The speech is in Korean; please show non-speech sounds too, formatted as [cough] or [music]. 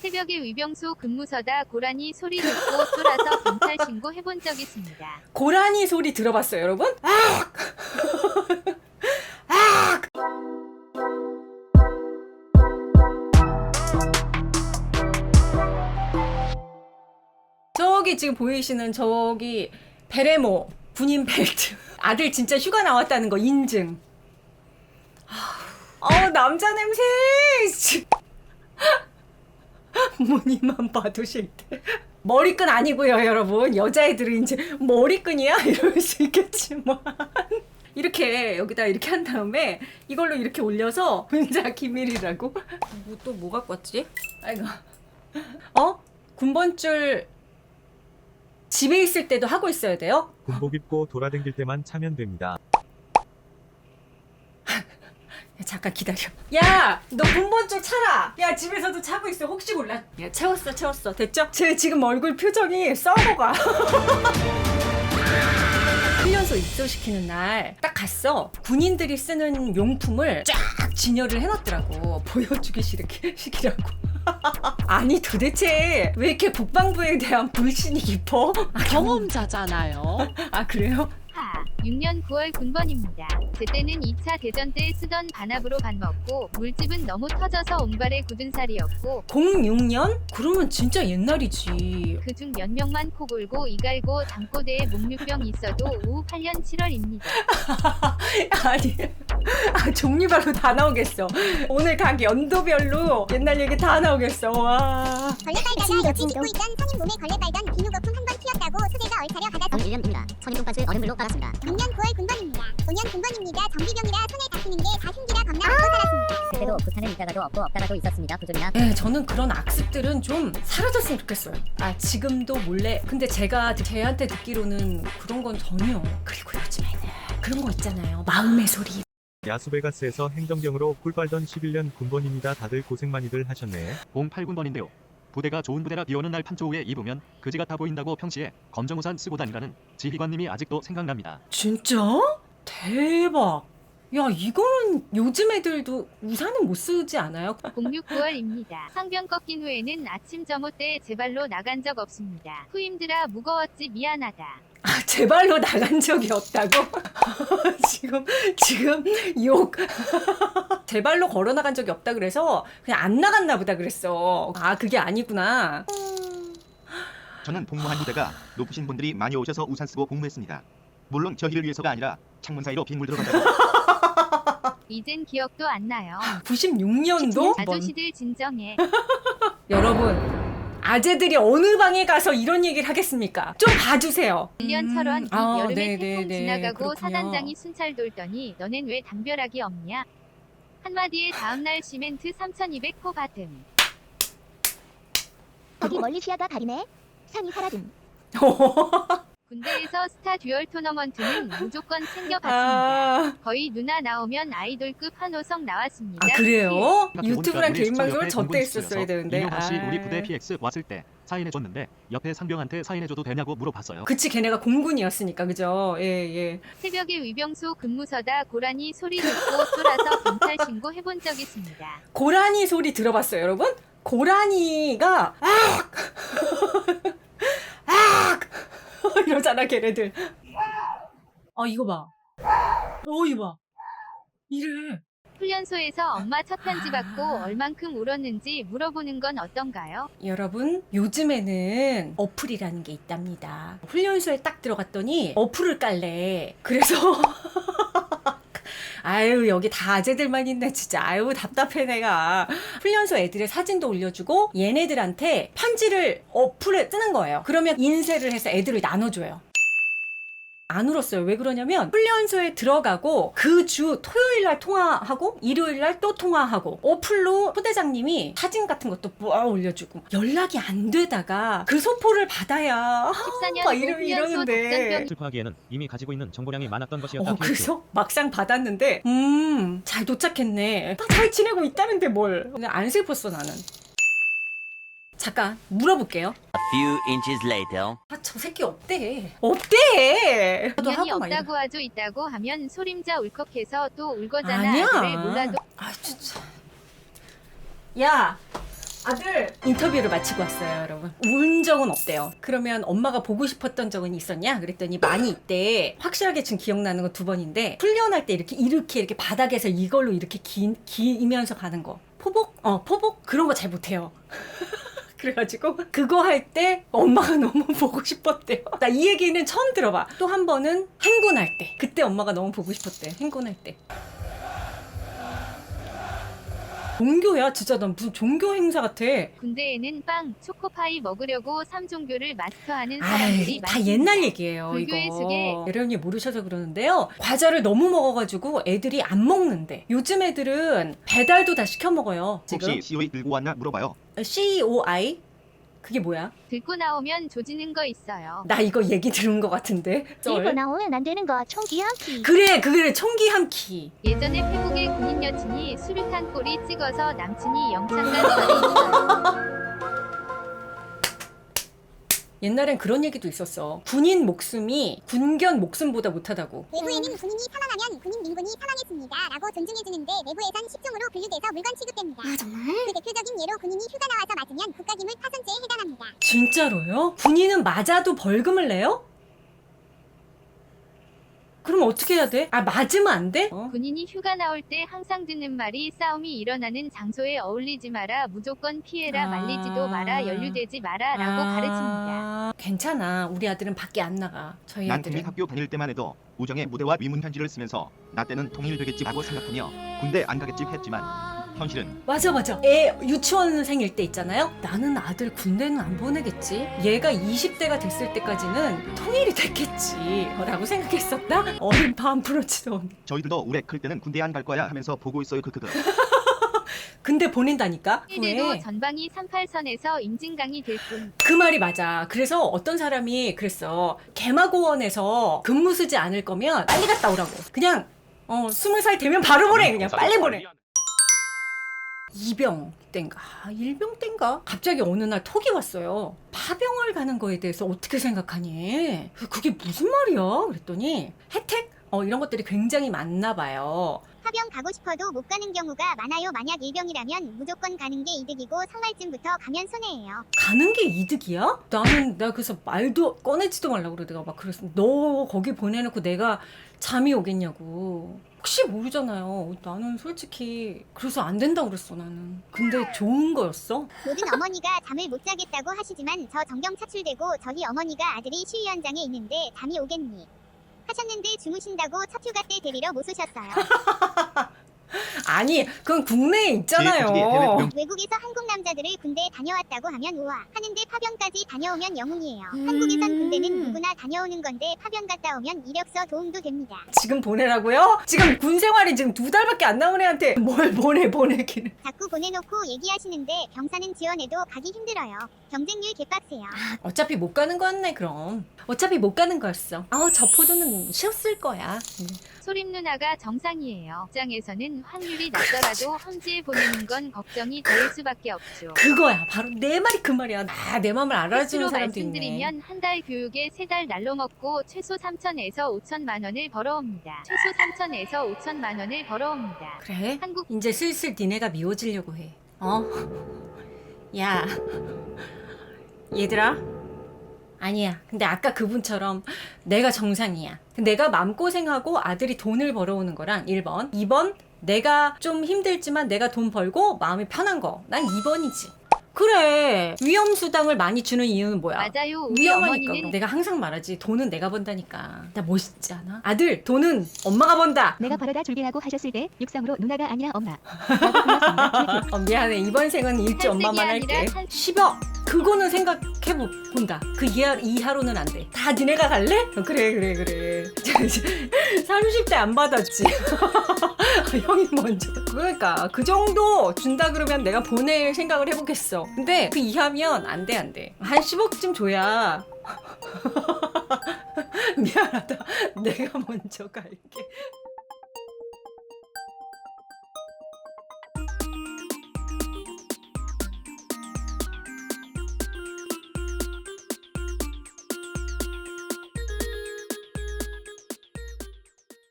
새벽에 위병소 근무서다 고라니 소리 듣고 쫄아서 경찰 신고 해본 적 있습니다. 고라니 소리 들어봤어요, 여러분? 아! 아! 저기 지금 보이시는 저기 베레모 군인 벨트 아들 진짜 휴가 나왔다는 거 인증. 어 남자 냄새. 씨. 무늬만 봐도 싫대. 머리끈 아니고요, 여러분. 여자애들은 이제 머리끈이야 [laughs] 이럴 수 있겠지만 이렇게 여기다 이렇게 한 다음에 이걸로 이렇게 올려서 혼자 기밀이라고. 뭐 또 뭐 갖고 왔지? 아이고. 어? 군번줄 집에 있을 때도 하고 있어야 돼요? 군복 입고 돌아댕길 때만 차면 됩니다. [laughs] 야, 잠깐 기다려. 야, 너 군번줄 차라. 야, 집에서도 차고 있어. 혹시 몰라. 야, 채웠어, 채웠어. 됐죠? 제 지금 얼굴 표정이 썩어가. [laughs] 훈련소 입소시키는 날 딱 갔어. 군인들이 쓰는 용품을 쫙 진열을 해놨더라고. 보여주기 싫게 시키라고. [laughs] 아니 도대체 왜 이렇게 국방부에 대한 불신이 깊어? 아, 경험자잖아요. 아 그래요? 하, 6년 9월 군번입니다. 제때는 2차 대전 때 쓰던 반합으로 반 먹고 물집은 너무 터져서 온발에 굳은 살이었고 06년? 그러면 진짜 옛날이지. 그중 몇 명만 코 골고 이 갈고 잠꼬대에 목류병 있어도 오후 8년 7월입니다. [laughs] 아니, 아, 종류별로 다 나오겠어. 오늘 각 연도별로 옛날 얘기 다 나오겠어. 와. 걸레 빨다가 옆에 짚고 있던 선임 몸에 걸레 빨던 비누 거품 튀었다고 소재가 얼차려 받아서 1년입니다. 선임 돈가스 얼음물로 빨았습니다. 6년 9월 군번입니다. 5년 군번입니다. 정비병이라 손에 닿히는 게다 흉기라 겁나 먹고 살았습니다. 그때도 부탄은 있다가도 없고 없다가도 있었습니다. 부존이나 네, 저는 그런 악습들은 좀 사라졌으면 좋겠어요. 아, 지금도 몰래. 근데 제가 쟤한테 듣기로는 그런 건 전혀. 그리고 요즘에는 그런 거 있잖아요. 마음의 소리. 야스베가스에서 행정병으로 꿀 빨던 11년 군번입니다. 다들 고생 많이들 하셨네. 08군번인데요. 부대가 좋은 부대라 비오는 날 판초 후에 입으면 그지 같아 보인다고 평시에 검정우산 쓰고 다니라는 지휘관님이 아직도 생각납니다. 진짜? 대박. 야, 이거는 요즘 애들도 우산은 못 쓰지 않아요? 06 9월입니다. 상병 꺾인 후에는 아침 점호 때 제 발로 나간 적 없습니다. 후임들아 무거웠지 미안하다. 아, 제 발로 나간 적이 없다고? [laughs] 지금, 지금 욕. [laughs] 제 발로 걸어 나간 적이 없다 그래서 그냥 안 나갔나 보다 그랬어. 아, 그게 아니구나. 저는 복무한 부대가 높으신 분들이 많이 오셔서 우산 쓰고 복무했습니다. 물론 저희를 위해서가 아니라 창문 사이로 빗물 들어간다고 [laughs] 이젠 기억도 안 나요. 96년도? 아저씨들 진정해. [laughs] 여러분, 아재들이 어느 방에 가서 이런 얘기를 하겠습니까? 좀 봐주세요. 1년 철원 이 아, 여름에 네, 태풍 네, 네. 지나가고 그렇군요. 사단장이 순찰 돌더니 너넨 왜 담벼락이 없냐? 한마디에 다음날 시멘트 3200포 받음. 거기 멀리 시야가 가리네. 상이 사라짐. [laughs] [laughs] 군대에서 스타 듀얼 토너먼트는 무조건 챙겨갔습니다. 아, 거의 누나 나오면 아이돌급 한호성 나왔습니다. 아, 그래요? 생각해보니까 유튜브랑 우리 개인 방송을 저때 했었어야 되는데. 이명박 씨 우리 아. 부대 PX 왔을 때 사인해줬는데 옆에 상병한테 사인해줘도 되냐고 물어봤어요. 그치, 걔네가 공군이었으니까, 그죠? 예, 예. 새벽에 위병소 근무서다 고라니 소리 듣고 쫄아서 경찰 신고 해본 적 있습니다. 고라니 소리 들어봤어요, 여러분? 고라니가 악! 악! [laughs] 이러잖아, 걔네들. 아, 이거 봐. 어, 이거 봐. 이래. 훈련소에서 엄마 첫 편지 받고 얼만큼 울었는지 물어보는 건 어떤가요? 여러분, 요즘에는 어플이라는 게 있답니다. 훈련소에 딱 들어갔더니 어플을 깔래. 그래서 [laughs] 아유 여기 다 아재들만 있네 진짜. 아유 답답해 내가. 훈련소 애들의 사진도 올려주고 얘네들한테 편지를 어플에 뜨는 거예요. 그러면 인쇄를 해서 애들을 나눠줘요 안 울었어요. 왜 그러냐면 훈련소에 들어가고 그 주 토요일 날 통화하고 일요일 날 또 통화하고 어플로 소대장님이 사진 같은 것도 뭐 올려주고 연락이 안 되다가 그 소포를 받아야 14년 막후 이러, 훈련소 이러는데 슬퍼하기에는 이미 가지고 있는 정보량이 많았던 것이었다. 어, 그래서 막상 받았는데, 음, 잘 도착했네. 다 잘 지내고 있다는데 뭘. 근데 안 슬펐어, 나는. 잠깐, 물어볼게요. few inches later. 아, 저 새끼 없대. 없대! 저도 당연히 하고 막 이러- 없다고 하죠 있다고 하면 소림자 울컥해서 또 울거잖아 아니야. 그래 몰라도 아, 진짜. 야! 아들 인터뷰를 마치고 왔어요, 여러분. 운 적은 없대요. 그러면 엄마가 보고 싶었던 적은 있었냐? 그랬더니 많이 있대. 확실하게 지금 기억나는 건 두 번인데 훈련할 때 이렇게 이렇게 이렇게 바닥에서 이걸로 이렇게 기, 기면서 가는 거. 포복? 어, 포복? 그런 거 잘 못해요. [laughs] 그래가지고 그거 할 때 엄마가 [laughs] 너무 보고 싶었대요. 나 이 얘기는 처음 들어봐. 또 한 번은 행군할 때. 그때 엄마가 너무 보고 싶었대. 행군할 때. 종교야 진짜 난 무슨 종교 행사 같아. 군대에는 빵, 초코파이 먹으려고 삼종교를 마스터하는 사람들이 다 많습니다. 옛날 얘기예요, 불교의 이거. 여러분이 모르셔서 그러는데요. 과자를 너무 먹어가지고 애들이 안 먹는데. 요즘 애들은 배달도 다 시켜 먹어요. 지금. 혹시 COE 들고 왔나 물어봐요. COI? 그게 뭐야? 듣고 나오면 조지는 거 있어요. 나 이거 얘기 들은 것 같은데. 썰. 나오면 안 되는 거 총기 한 키. 그래, 그래, 총기 한 키. 예전에 페북에 군인 여친이 수류탄 꼬리 찍어서 남친이 영창 간 적이 있어요. [laughs] 옛날엔 그런 얘기도 있었어. 군인 목숨이 군견 목숨보다 못하다고. 외부에는 군인이 사망하면 군인 민군이 사망했습니다. 라고 존중해주는데 내부에선 식종으로 분류돼서 물건 취급됩니다. 아 정말? 그 대표적인 예로 군인이 휴가 나와서 맞으면 국가기물 파손죄에 해당합니다. 진짜로요? 군인은 맞아도 벌금을 내요? 그럼 어떻게 해야 돼? 아, 맞으면 안 돼? 어? 군인이 휴가 나올 때 항상 듣는 말이 싸움이 일어나는 장소에 어울리지 마라, 무조건 피해라, 아. 말리지도 마라, 연루되지 마라 라고 가르칩니다. 아, 괜찮아. 우리 아들은 밖에 안 나가. 저희 난 아들은. 국민학교 다닐 때만 해도 우정의 무대와 위문 편지를 쓰면서 나 때는 통일되겠지라고 생각하며 군대 안 가겠지 했지만 현실은? 맞아 맞아. 애 유치원생일 때 있잖아요? 나는 아들 군대는 안 보내겠지. 얘가 20대가 됐을 때까지는 통일이 됐겠지. 라고 생각했었다? 어린 반 프로치도 없네. 저희들도 우리 클 때는 군대 안 갈 거야 하면서 보고 있어요. 그그그. [laughs] 근데 보낸다니까? 후에. 전방이 38선에서 임진강이 될 뿐. 그 말이 맞아. 그래서 어떤 사람이 그랬어. 개마고원에서 근무 쓰지 않을 거면 빨리 갔다 오라고. 그냥 어 스무 살 되면 바로 보내. 그냥 빨리 보내 이병 땐가. 아, 일병 땐가? 갑자기 어느 날 톡이 왔어요. 파병을 가는 거에 대해서 어떻게 생각하니? 그게 무슨 말이야? 그랬더니 혜택? 어 이런 것들이 굉장히 많나 봐요. 파병 가고 싶어도 못 가는 경우가 많아요. 만약 일병이라면 무조건 가는 게 이득이고 상말쯤부터 가면 손해예요. 가는 게 이득이야? 나는 내가 그래서 말도 꺼내지도 말라고 그래 내가 막 그랬어. 너 거기 보내놓고 내가 잠이 오겠냐고 혹시 모르잖아요 나는 솔직히 그래서 안 된다고 그랬어 나는 근데 좋은 거였어? 모든 어머니가 잠을 못 자겠다고 하시지만 저 정경 차출되고 저희 어머니가 아들이 시위 현장에 있는데 잠이 오겠니? 하셨는데 주무신다고 첫 휴가 때 데리러 못 오셨어요. [laughs] 아니 그건 국내에 있잖아요 예, 해외 병- 외국에서 한국 남자들을 군대에 다녀왔다고 하면 우와 하는데 파병까지 다녀오면 영웅이에요. 한국에선 군대는 누구나 다녀오는 건데 파병 갔다 오면 이력서 도움도 됩니다. 지금 보내라고요? 지금 군 생활이 지금 두 달밖에 안 남은 애한테 뭘 보내 보내기를 자꾸 보내놓고 얘기하시는데 병사는 지원해도 가기 힘들어요. 경쟁률 개빡세요. 어차피 못 가는 거였네 그럼 어차피 못 가는 거였어 아우 저 포도는 쉬었을 거야 음. 소림 누나가 정상이에요. 입장에서는 확률이 낮더라도 험지에 보내는 건 걱정이 될 수밖에 없죠. 그거야 바로 내 말이 그 말이야 아, 내 마음을 알아주는 사람도 있네 말씀드리면 한 달 교육에 세 달 날로 먹고 최소 3천에서 5천만 원을 벌어옵니다. 최소 3천에서 5천만 원을 벌어옵니다. 그래? 한국 이제 슬슬 니네가 미워지려고 해. 어? [laughs] 야. 얘들아. 아니야. 근데 아까 그분처럼 내가 정상이야. 내가 마음고생하고 아들이 돈을 벌어오는 거랑 1번. 2번. 내가 좀 힘들지만 내가 돈 벌고 마음이 편한 거. 난 2번이지. 그래. 위험 수당을 많이 주는 이유는 뭐야? 맞아요. 우리 위험하니까 어머니는. 내가 항상 말하지 돈은 내가 번다니까 나 멋있지 않아? 아들 돈은 엄마가 번다 내가 바라다 줄게라고 하셨을 때 육성으로 누나가 아니라 엄마. 라고 [laughs] 불렀습니다. 어, 미안해 이번 생은 일지 탈색이 엄마만 아니라 할게 탈- 10억 그거는 생각해 본다 그 이하, 이하로는 안 돼 다 니네가 갈래? 어, 그래 그래 그래 [laughs] 30대 안 받았지 [laughs] [laughs] 형이 먼저. 그러니까 그 정도 준다 그러면 내가 보낼 생각을 해보겠어. 근데 그 이하면 안 돼 안 돼 한 10억쯤 줘야. [laughs] 미안하다. 내가 먼저 갈게